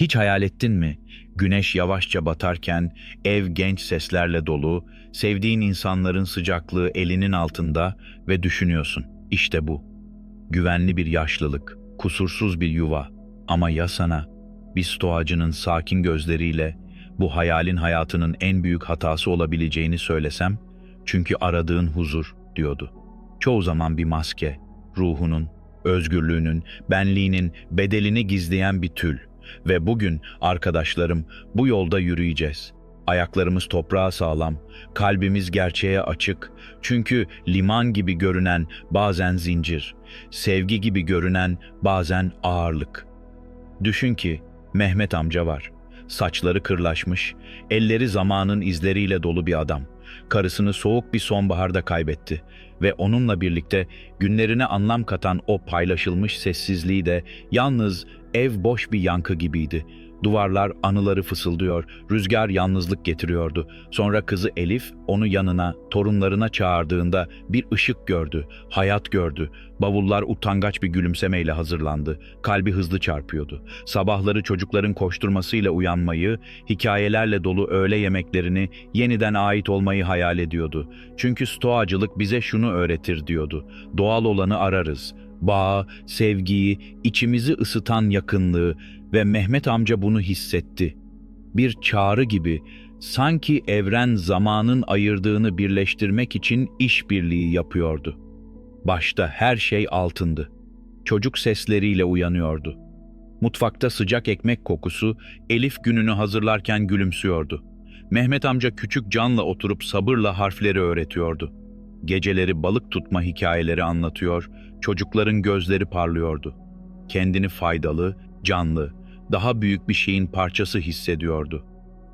Hiç hayal ettin mi? Güneş yavaşça batarken, ev genç seslerle dolu, sevdiğin insanların sıcaklığı elinin altında ve düşünüyorsun. İşte bu. Güvenli bir yaşlılık, kusursuz bir yuva. Ama ya sana, bir stoacının sakin gözleriyle bu hayalin hayatının en büyük hatası olabileceğini söylesem? Çünkü aradığın huzur, diyordu. Çoğu zaman bir maske, ruhunun, özgürlüğünün, benliğinin bedelini gizleyen bir tül. Ve bugün arkadaşlarım bu yolda yürüyeceğiz. Ayaklarımız toprağa sağlam, kalbimiz gerçeğe açık. Çünkü liman gibi görünen bazen zincir, sevgi gibi görünen bazen ağırlık. Düşün ki Mehmet amca var. Saçları kırlaşmış, elleri zamanın izleriyle dolu bir adam. Karısını soğuk bir sonbaharda kaybetti ve onunla birlikte günlerine anlam katan o paylaşılmış sessizliği de yalnız ev boş bir yankı gibiydi. Duvarlar anıları fısıldıyor, rüzgar yalnızlık getiriyordu. Sonra kızı Elif onu yanına, torunlarına çağırdığında bir ışık gördü, hayat gördü. Bavullar utangaç bir gülümsemeyle hazırlandı. Kalbi hızlı çarpıyordu. Sabahları çocukların koşturmasıyla uyanmayı, hikayelerle dolu öğle yemeklerini, yeniden ait olmayı hayal ediyordu. Çünkü stoacılık bize şunu öğretir diyordu. Doğal olanı ararız. Bağı, sevgiyi, içimizi ısıtan yakınlığı ve Mehmet amca bunu hissetti. Bir çağrı gibi sanki evren zamanın ayırdığını birleştirmek için işbirliği yapıyordu. Başta her şey altındı. Çocuk sesleriyle uyanıyordu. Mutfakta sıcak ekmek kokusu Elif gününü hazırlarken gülümsüyordu. Mehmet amca küçük canla oturup sabırla harfleri öğretiyordu. Geceleri balık tutma hikayeleri anlatıyor, çocukların gözleri parlıyordu. Kendini faydalı, canlı, daha büyük bir şeyin parçası hissediyordu.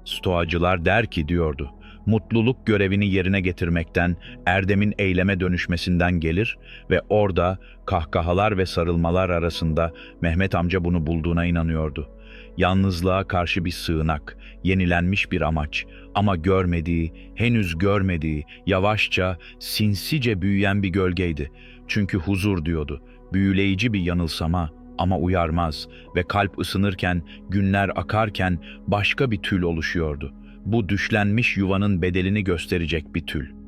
Stoacılar der ki diyordu, mutluluk görevini yerine getirmekten, erdemin eyleme dönüşmesinden gelir ve orada kahkahalar ve sarılmalar arasında Mehmet amca bunu bulduğuna inanıyordu. Yalnızlığa karşı bir sığınak, yenilenmiş bir amaç ama görmediği, henüz görmediği, yavaşça, sinsice büyüyen bir gölgeydi. Çünkü huzur diyordu, büyüleyici bir yanılsama ama uyarmaz ve kalp ısınırken, günler akarken başka bir tül oluşuyordu. Bu düşlenmiş yuvanın bedelini gösterecek bir tül.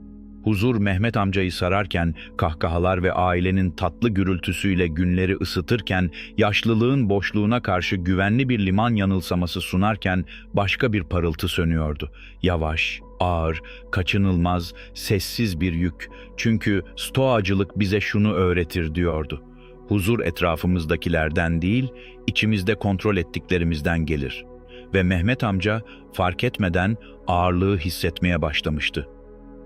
Huzur Mehmet amcayı sararken, kahkahalar ve ailenin tatlı gürültüsüyle günleri ısıtırken, yaşlılığın boşluğuna karşı güvenli bir liman yanılsaması sunarken başka bir parıltı sönüyordu. Yavaş, ağır, kaçınılmaz, sessiz bir yük. Çünkü stoacılık bize şunu öğretir diyordu. Huzur etrafımızdakilerden değil, içimizde kontrol ettiklerimizden gelir. Ve Mehmet amca fark etmeden ağırlığı hissetmeye başlamıştı.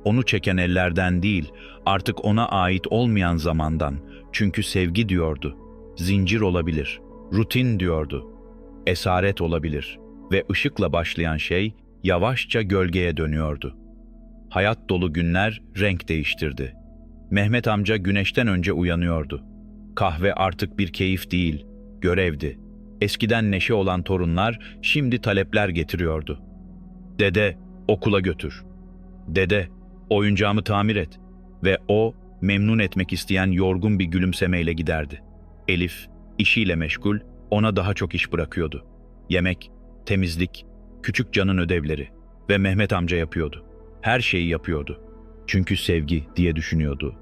Onu çeken ellerden değil, artık ona ait olmayan zamandan. Çünkü sevgi diyordu. Zincir olabilir. Rutin diyordu. Esaret olabilir. Ve ışıkla başlayan şey yavaşça gölgeye dönüyordu. Hayat dolu günler renk değiştirdi. Mehmet amca güneşten önce uyanıyordu. Kahve artık bir keyif değil, görevdi. Eskiden neşe olan torunlar şimdi talepler getiriyordu. Dede, okula götür. Dede, oyuncağımı tamir et. Ve o, memnun etmek isteyen yorgun bir gülümsemeyle giderdi. Elif, işiyle meşgul, ona daha çok iş bırakıyordu. Yemek, temizlik, küçük canın ödevleri ve Mehmet amca yapıyordu. Her şeyi yapıyordu. Çünkü sevgi diye düşünüyordu.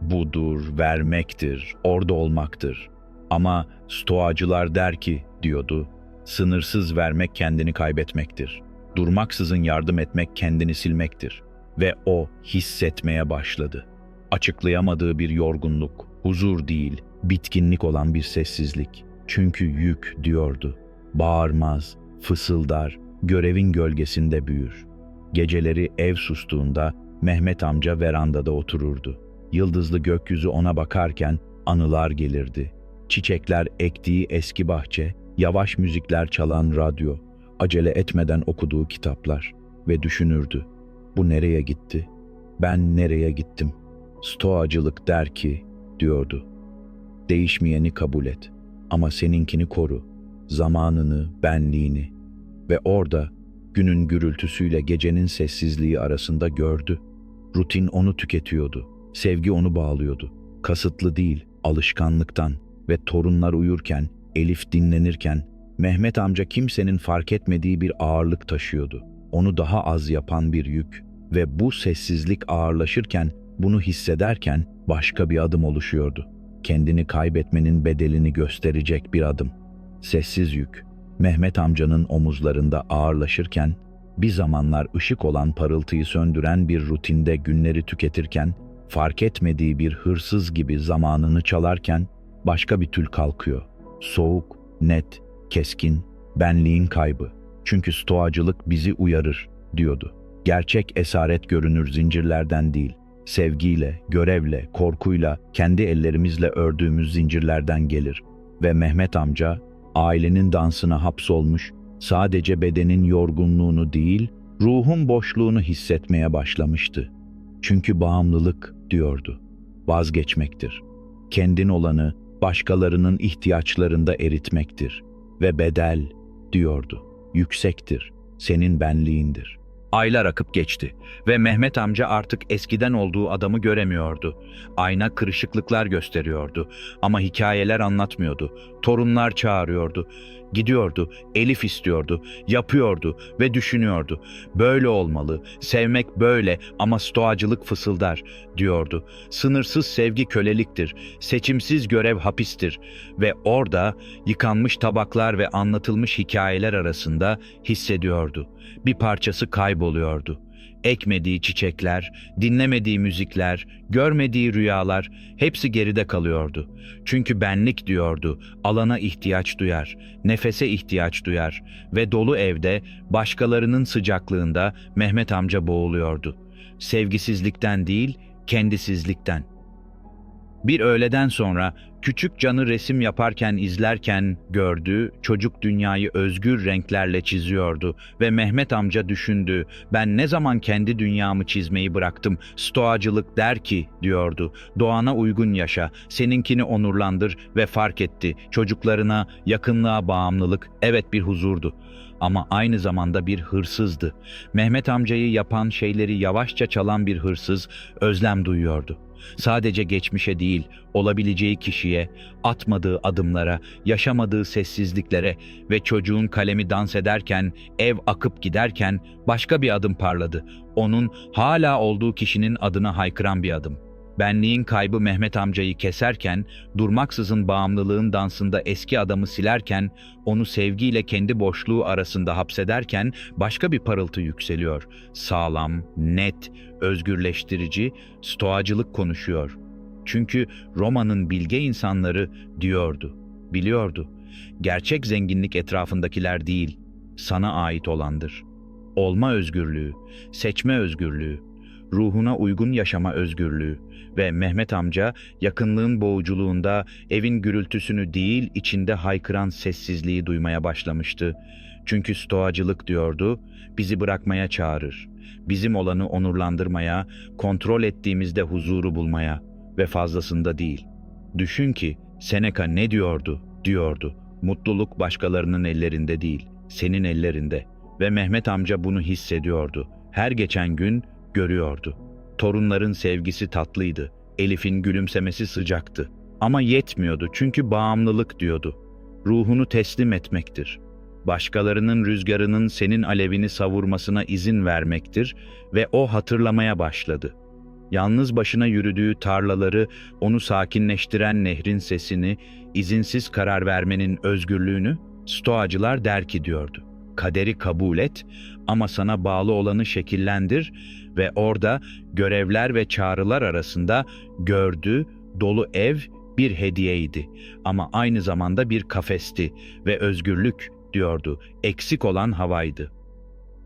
Budur, vermektir, orada olmaktır. Ama stoacılar der ki, diyordu, sınırsız vermek kendini kaybetmektir. Durmaksızın yardım etmek kendini silmektir. Ve o hissetmeye başladı. Açıklayamadığı bir yorgunluk, huzur değil, bitkinlik olan bir sessizlik. Çünkü yük diyordu. Bağırmaz, fısıldar, görevin gölgesinde büyür. Geceleri ev sustuğunda Mehmet amca verandada otururdu. Yıldızlı gökyüzü ona bakarken anılar gelirdi. Çiçekler ektiği eski bahçe, yavaş müzikler çalan radyo, acele etmeden okuduğu kitaplar ve düşünürdü. Bu nereye gitti? Ben nereye gittim? Stoacılık der ki, diyordu. Değişmeyeni kabul et ama seninkini koru. Zamanını, benliğini. Ve orada günün gürültüsüyle gecenin sessizliği arasında gördü. Rutin onu tüketiyordu. Sevgi onu bağlıyordu. Kasıtlı değil, alışkanlıktan ve torunlar uyurken, Elif dinlenirken Mehmet amca kimsenin fark etmediği bir ağırlık taşıyordu. Onu daha az yapan bir yük ve bu sessizlik ağırlaşırken, bunu hissederken başka bir adım oluşuyordu. Kendini kaybetmenin bedelini gösterecek bir adım. Sessiz yük, Mehmet amcanın omuzlarında ağırlaşırken, bir zamanlar ışık olan parıltıyı söndüren bir rutinde günleri tüketirken, fark etmediği bir hırsız gibi zamanını çalarken, başka bir tül kalkıyor. Soğuk, net, keskin, benliğin kaybı. Çünkü stoacılık bizi uyarır, diyordu. Gerçek esaret görünür zincirlerden değil, sevgiyle, görevle, korkuyla, kendi ellerimizle ördüğümüz zincirlerden gelir. Ve Mehmet amca, ailenin dansına hapsolmuş, sadece bedenin yorgunluğunu değil, ruhun boşluğunu hissetmeye başlamıştı. Çünkü bağımlılık, diyordu, vazgeçmektir. Kendin olanı, başkalarının ihtiyaçlarında eritmektir. Ve bedel, diyordu, yüksektir, senin benliğindir. Aylar akıp geçti ve Mehmet amca artık eskiden olduğu adamı göremiyordu. Ayna kırışıklıklar gösteriyordu ama hikayeler anlatmıyordu. Torunlar çağırıyordu. Gidiyordu, Elif istiyordu, yapıyordu ve düşünüyordu. Böyle olmalı, sevmek böyle ama stoacılık fısıldar, diyordu. Sınırsız sevgi köleliktir, seçimsiz görev hapistir ve orada yıkanmış tabaklar ve anlatılmış hikayeler arasında hissediyordu. Bir parçası kayboluyordu. Ekmediği çiçekler, dinlemediği müzikler, görmediği rüyalar hepsi geride kalıyordu. Çünkü benlik diyordu, alana ihtiyaç duyar, nefese ihtiyaç duyar ve dolu evde başkalarının sıcaklığında Mehmet amca boğuluyordu. Sevgisizlikten değil, kendisizlikten. Bir öğleden sonra küçük canı resim yaparken izlerken gördü, çocuk dünyayı özgür renklerle çiziyordu ve Mehmet amca düşündü, ben ne zaman kendi dünyamı çizmeyi bıraktım, stoacılık der ki, diyordu, doğana uygun yaşa, seninkini onurlandır ve fark etti, çocuklarına, yakınlığa bağımlılık, evet bir huzurdu ama aynı zamanda bir hırsızdı. Mehmet amcayı yapan şeyleri yavaşça çalan bir hırsız özlem duyuyordu. Sadece geçmişe değil, olabileceği kişiye, atmadığı adımlara, yaşamadığı sessizliklere ve çocuğun kalemi dans ederken, ev akıp giderken başka bir adım parladı. Onun hala olduğu kişinin adına haykıran bir adım. Benliğin kaybı Mehmet amcayı keserken, durmaksızın bağımlılığın dansında eski adamı silerken, onu sevgiyle kendi boşluğu arasında hapsederken başka bir parıltı yükseliyor. Sağlam, net, özgürleştirici, stoacılık konuşuyor. Çünkü Roma'nın bilge insanları diyordu, biliyordu. Gerçek zenginlik etrafındakiler değil, sana ait olandır. Olma özgürlüğü, seçme özgürlüğü, ruhuna uygun yaşama özgürlüğü ve Mehmet amca yakınlığın boğuculuğunda evin gürültüsünü değil içinde haykıran sessizliği duymaya başlamıştı. Çünkü stoacılık diyordu, bizi bırakmaya çağırır. Bizim olanı onurlandırmaya, kontrol ettiğimizde huzuru bulmaya ve fazlasında değil. Düşün ki Seneca ne diyordu? Diyordu. Mutluluk başkalarının ellerinde değil, senin ellerinde. Ve Mehmet amca bunu hissediyordu. Her geçen gün görüyordu. Torunların sevgisi tatlıydı. Elif'in gülümsemesi sıcaktı. Ama yetmiyordu çünkü bağımlılık diyordu. Ruhunu teslim etmektir. Başkalarının rüzgarının senin alevini savurmasına izin vermektir ve o hatırlamaya başladı. Yalnız başına yürüdüğü tarlaları, onu sakinleştiren nehrin sesini, izinsiz karar vermenin özgürlüğünü Stoacılar der ki diyordu. Kaderi kabul et ama sana bağlı olanı şekillendir ve orada görevler ve çağrılar arasında gördü dolu ev bir hediyeydi ama aynı zamanda bir kafesti ve özgürlük diyordu. Eksik olan havaydı.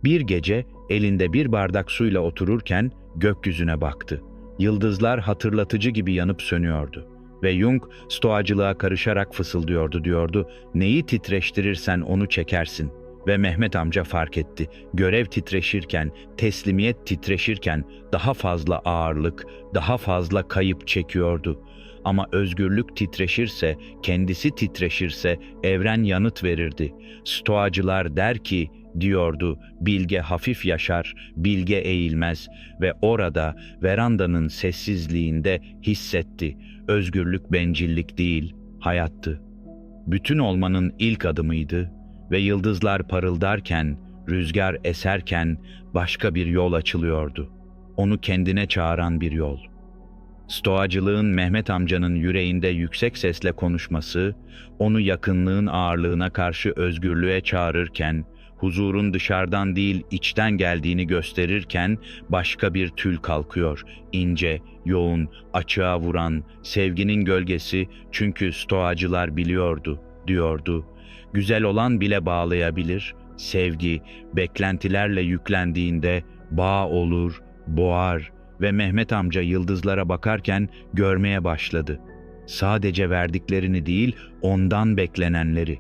Bir gece elinde bir bardak suyla otururken gökyüzüne baktı. Yıldızlar hatırlatıcı gibi yanıp sönüyordu. Ve Jung stoacılığa karışarak fısıldıyordu diyordu. Neyi titreştirirsen onu çekersin. Ve Mehmet amca fark etti. Görev titreşirken, teslimiyet titreşirken daha fazla ağırlık, daha fazla kayıp çekiyordu. Ama özgürlük titreşirse, kendisi titreşirse evren yanıt verirdi. Stoacılar der ki, diyordu, bilge hafif yaşar, bilge eğilmez ve orada verandanın sessizliğinde hissetti. Özgürlük bencillik değil, hayattı. Bütün olmanın ilk adımıydı ve yıldızlar parıldarken, rüzgar eserken başka bir yol açılıyordu. Onu kendine çağıran bir yol. Stoacılığın Mehmet amcanın yüreğinde yüksek sesle konuşması, onu yakınlığın ağırlığına karşı özgürlüğe çağırırken, huzurun dışarıdan değil içten geldiğini gösterirken başka bir tül kalkıyor. İnce, yoğun, açığa vuran, sevginin gölgesi çünkü stoacılar biliyordu, diyordu. Güzel olan bile bağlayabilir, sevgi, beklentilerle yüklendiğinde bağ olur, boğar ve Mehmet amca yıldızlara bakarken görmeye başladı. Sadece verdiklerini değil, ondan beklenenleri.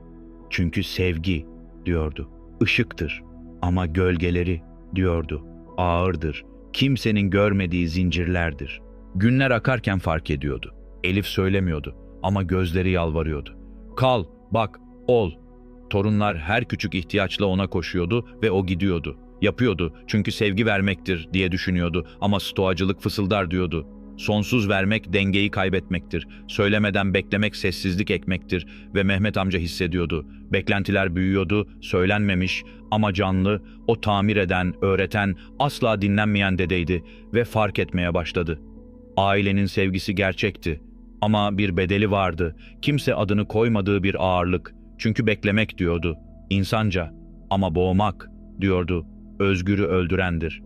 Çünkü sevgi, diyordu ışıktır ama gölgeleri diyordu. Ağırdır. Kimsenin görmediği zincirlerdir. Günler akarken fark ediyordu. Elif söylemiyordu ama gözleri yalvarıyordu. Kal, bak, ol. Torunlar her küçük ihtiyaçla ona koşuyordu ve o gidiyordu. Yapıyordu çünkü sevgi vermektir diye düşünüyordu ama stoacılık fısıldar diyordu. Sonsuz vermek dengeyi kaybetmektir. Söylemeden beklemek sessizlik ekmektir ve Mehmet amca hissediyordu. Beklentiler büyüyordu, söylenmemiş ama canlı, o tamir eden, öğreten, asla dinlenmeyen dedeydi ve fark etmeye başladı. Ailenin sevgisi gerçekti ama bir bedeli vardı. Kimse adını koymadığı bir ağırlık. Çünkü beklemek diyordu. İnsanca ama boğmak diyordu. Özgürü öldürendir.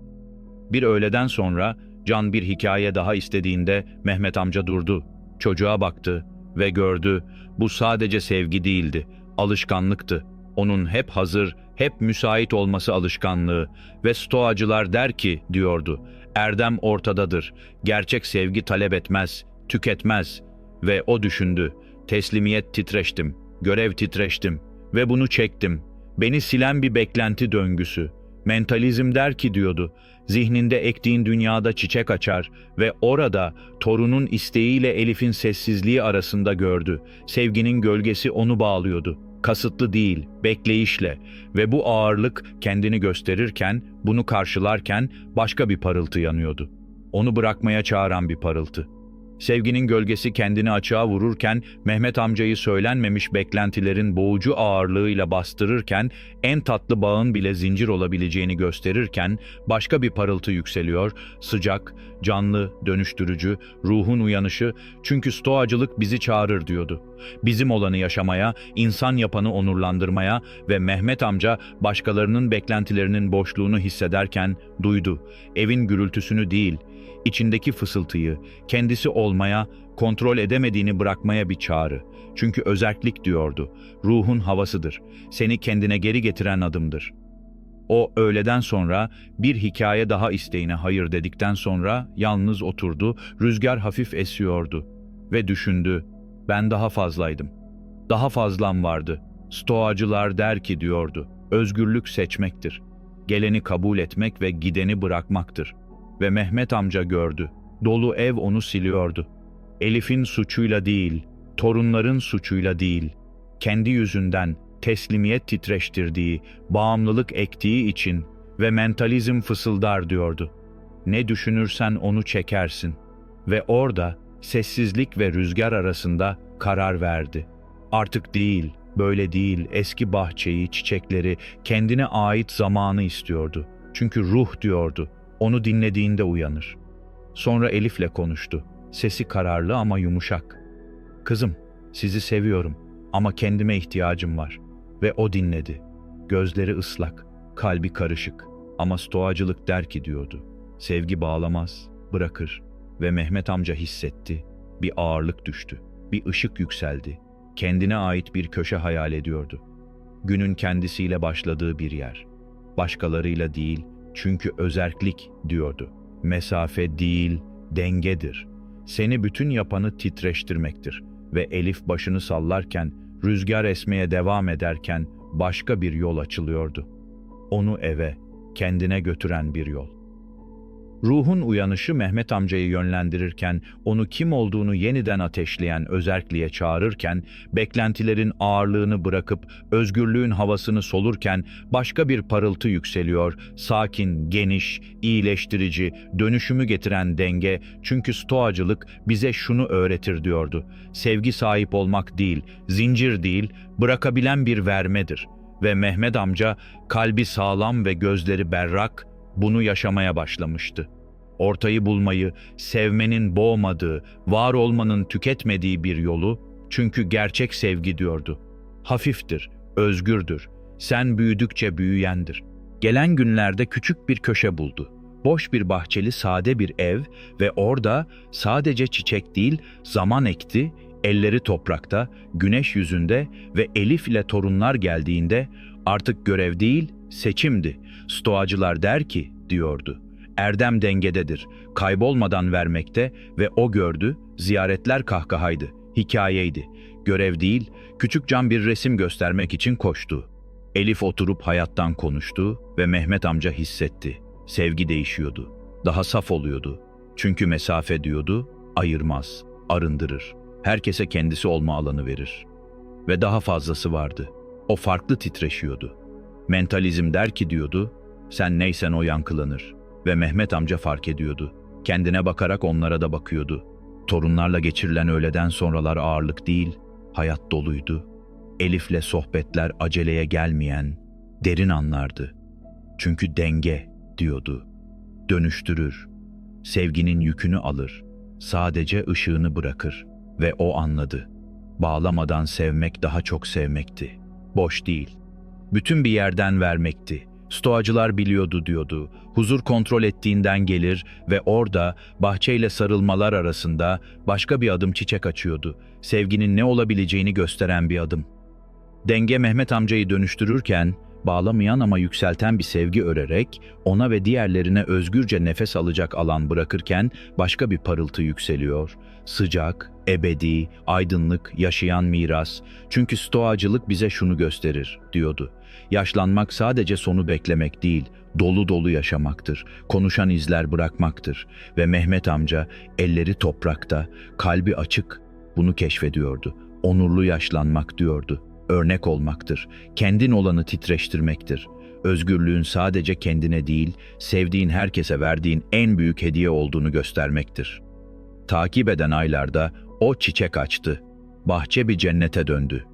Bir öğleden sonra Can bir hikaye daha istediğinde Mehmet amca durdu. Çocuğa baktı ve gördü. Bu sadece sevgi değildi, alışkanlıktı. Onun hep hazır, hep müsait olması alışkanlığı ve stoacılar der ki diyordu. Erdem ortadadır. Gerçek sevgi talep etmez, tüketmez ve o düşündü. Teslimiyet titreştim, görev titreştim ve bunu çektim. Beni silen bir beklenti döngüsü. Mentalizm der ki diyordu, zihninde ektiğin dünyada çiçek açar ve orada torunun isteğiyle Elif'in sessizliği arasında gördü. Sevginin gölgesi onu bağlıyordu. Kasıtlı değil, bekleyişle ve bu ağırlık kendini gösterirken, bunu karşılarken başka bir parıltı yanıyordu. Onu bırakmaya çağıran bir parıltı. Sevginin gölgesi kendini açığa vururken, Mehmet amcayı söylenmemiş beklentilerin boğucu ağırlığıyla bastırırken, en tatlı bağın bile zincir olabileceğini gösterirken, başka bir parıltı yükseliyor, sıcak, canlı, dönüştürücü, ruhun uyanışı, çünkü stoacılık bizi çağırır diyordu. Bizim olanı yaşamaya, insan yapanı onurlandırmaya ve Mehmet amca başkalarının beklentilerinin boşluğunu hissederken duydu. Evin gürültüsünü değil, içindeki fısıltıyı, kendisi olmaya, kontrol edemediğini bırakmaya bir çağrı. Çünkü özerklik diyordu, ruhun havasıdır, seni kendine geri getiren adımdır. O öğleden sonra bir hikaye daha isteğine hayır dedikten sonra yalnız oturdu, rüzgar hafif esiyordu ve düşündü, ben daha fazlaydım. Daha fazlam vardı. Stoacılar der ki diyordu, özgürlük seçmektir. Geleni kabul etmek ve gideni bırakmaktır ve Mehmet amca gördü. Dolu ev onu siliyordu. Elif'in suçuyla değil, torunların suçuyla değil, kendi yüzünden teslimiyet titreştirdiği, bağımlılık ektiği için ve mentalizm fısıldar diyordu. Ne düşünürsen onu çekersin. Ve orada sessizlik ve rüzgar arasında karar verdi. Artık değil, böyle değil, eski bahçeyi, çiçekleri, kendine ait zamanı istiyordu. Çünkü ruh diyordu, onu dinlediğinde uyanır. Sonra Elif'le konuştu. Sesi kararlı ama yumuşak. Kızım, sizi seviyorum ama kendime ihtiyacım var. Ve o dinledi. Gözleri ıslak, kalbi karışık ama stoacılık der ki diyordu. Sevgi bağlamaz, bırakır. Ve Mehmet amca hissetti. Bir ağırlık düştü. Bir ışık yükseldi. Kendine ait bir köşe hayal ediyordu. Günün kendisiyle başladığı bir yer. Başkalarıyla değil, çünkü özerklik diyordu. Mesafe değil, dengedir. Seni bütün yapanı titreştirmektir. Ve Elif başını sallarken, rüzgar esmeye devam ederken başka bir yol açılıyordu. Onu eve, kendine götüren bir yol. Ruhun uyanışı Mehmet amcayı yönlendirirken, onu kim olduğunu yeniden ateşleyen özerkliğe çağırırken, beklentilerin ağırlığını bırakıp özgürlüğün havasını solurken başka bir parıltı yükseliyor, sakin, geniş, iyileştirici, dönüşümü getiren denge, çünkü stoacılık bize şunu öğretir diyordu. Sevgi sahip olmak değil, zincir değil, bırakabilen bir vermedir. Ve Mehmet amca kalbi sağlam ve gözleri berrak bunu yaşamaya başlamıştı. Ortayı bulmayı, sevmenin boğmadığı, var olmanın tüketmediği bir yolu, çünkü gerçek sevgi diyordu. Hafiftir, özgürdür, sen büyüdükçe büyüyendir. Gelen günlerde küçük bir köşe buldu. Boş bir bahçeli sade bir ev ve orada sadece çiçek değil zaman ekti, elleri toprakta, güneş yüzünde ve Elif ile torunlar geldiğinde artık görev değil seçimdi. Stoacılar der ki diyordu. Erdem dengededir, kaybolmadan vermekte ve o gördü, ziyaretler kahkahaydı, hikayeydi. Görev değil, küçük can bir resim göstermek için koştu. Elif oturup hayattan konuştu ve Mehmet amca hissetti. Sevgi değişiyordu. Daha saf oluyordu. Çünkü mesafe diyordu, ayırmaz, arındırır. Herkese kendisi olma alanı verir. Ve daha fazlası vardı. O farklı titreşiyordu. Mentalizm der ki diyordu, sen neysen o yankılanır. Ve Mehmet amca fark ediyordu. Kendine bakarak onlara da bakıyordu. Torunlarla geçirilen öğleden sonralar ağırlık değil, hayat doluydu. Elif'le sohbetler aceleye gelmeyen, derin anlardı. Çünkü denge diyordu. Dönüştürür. Sevginin yükünü alır. Sadece ışığını bırakır. Ve o anladı. Bağlamadan sevmek daha çok sevmekti. Boş değil. Bütün bir yerden vermekti. Stoacılar biliyordu diyordu. Huzur kontrol ettiğinden gelir ve orada bahçeyle sarılmalar arasında başka bir adım çiçek açıyordu. Sevginin ne olabileceğini gösteren bir adım. Denge Mehmet amcayı dönüştürürken bağlamayan ama yükselten bir sevgi örerek ona ve diğerlerine özgürce nefes alacak alan bırakırken başka bir parıltı yükseliyor. Sıcak, ebedi, aydınlık, yaşayan miras. Çünkü stoacılık bize şunu gösterir, diyordu. Yaşlanmak sadece sonu beklemek değil, dolu dolu yaşamaktır. Konuşan izler bırakmaktır. Ve Mehmet amca elleri toprakta, kalbi açık bunu keşfediyordu. Onurlu yaşlanmak diyordu. Örnek olmaktır. Kendin olanı titreştirmektir. Özgürlüğün sadece kendine değil, sevdiğin herkese verdiğin en büyük hediye olduğunu göstermektir. Takip eden aylarda o çiçek açtı. Bahçe bir cennete döndü.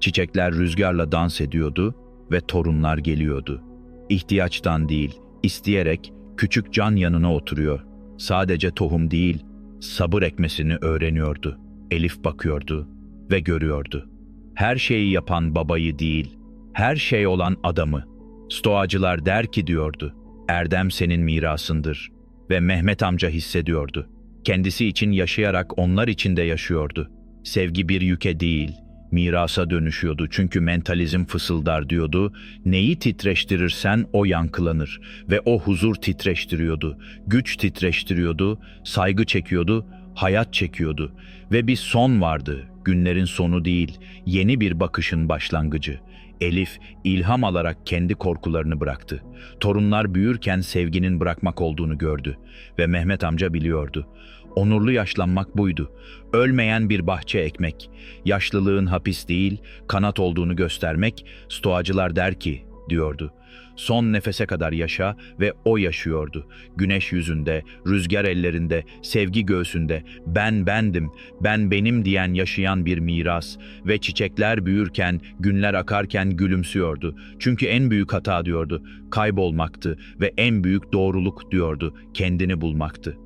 Çiçekler rüzgarla dans ediyordu ve torunlar geliyordu. İhtiyaçtan değil, isteyerek küçük can yanına oturuyor. Sadece tohum değil, sabır ekmesini öğreniyordu. Elif bakıyordu ve görüyordu. Her şeyi yapan babayı değil, her şey olan adamı. Stoacılar der ki diyordu, Erdem senin mirasındır. Ve Mehmet amca hissediyordu. Kendisi için yaşayarak onlar için de yaşıyordu. Sevgi bir yüke değil, mirasa dönüşüyordu çünkü mentalizm fısıldar diyordu. Neyi titreştirirsen o yankılanır ve o huzur titreştiriyordu, güç titreştiriyordu, saygı çekiyordu, hayat çekiyordu ve bir son vardı. Günlerin sonu değil, yeni bir bakışın başlangıcı. Elif ilham alarak kendi korkularını bıraktı. Torunlar büyürken sevginin bırakmak olduğunu gördü ve Mehmet amca biliyordu. Onurlu yaşlanmak buydu. Ölmeyen bir bahçe ekmek. Yaşlılığın hapis değil, kanat olduğunu göstermek, stoacılar der ki, diyordu. Son nefese kadar yaşa ve o yaşıyordu. Güneş yüzünde, rüzgar ellerinde, sevgi göğsünde, ben bendim, ben benim diyen yaşayan bir miras ve çiçekler büyürken, günler akarken gülümsüyordu. Çünkü en büyük hata diyordu, kaybolmaktı ve en büyük doğruluk diyordu, kendini bulmaktı.